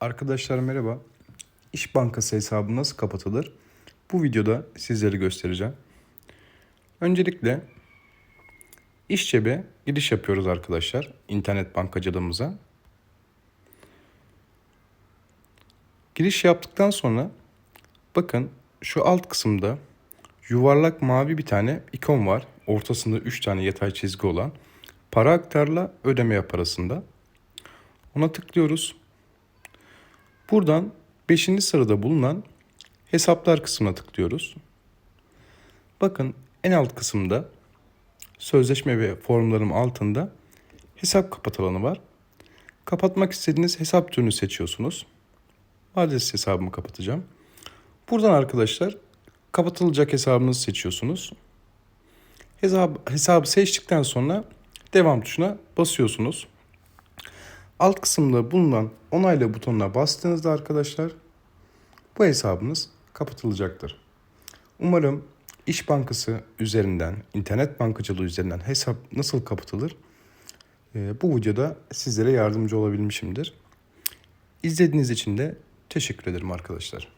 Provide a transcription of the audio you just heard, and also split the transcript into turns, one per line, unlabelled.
Arkadaşlar merhaba. İş Bankası hesabı nasıl kapatılır? Bu videoda sizlere göstereceğim. Öncelikle iş cebe giriş yapıyoruz arkadaşlar internet bankacılığımıza. Giriş yaptıktan sonra bakın şu alt kısımda yuvarlak mavi bir tane ikon var. Ortasında 3 tane yatay çizgi olan. Para aktarla ödeme yap arasında. Ona tıklıyoruz. Buradan 5. sırada bulunan hesaplar kısmına tıklıyoruz. Bakın en alt kısımda sözleşme ve formlarım altında hesap kapat alanı var. Kapatmak istediğiniz hesap türünü seçiyorsunuz. Adres hesabımı kapatacağım. Buradan arkadaşlar kapatılacak hesabınızı seçiyorsunuz. Hesap, hesabı seçtikten sonra devam tuşuna basıyorsunuz. Alt kısımda bulunan onayla butonuna bastığınızda arkadaşlar bu hesabınız kapatılacaktır. Umarım İş Bankası üzerinden, internet bankacılığı üzerinden hesap nasıl kapatılır e, bu videoda sizlere yardımcı olabilmişimdir. İzlediğiniz için de teşekkür ederim arkadaşlar.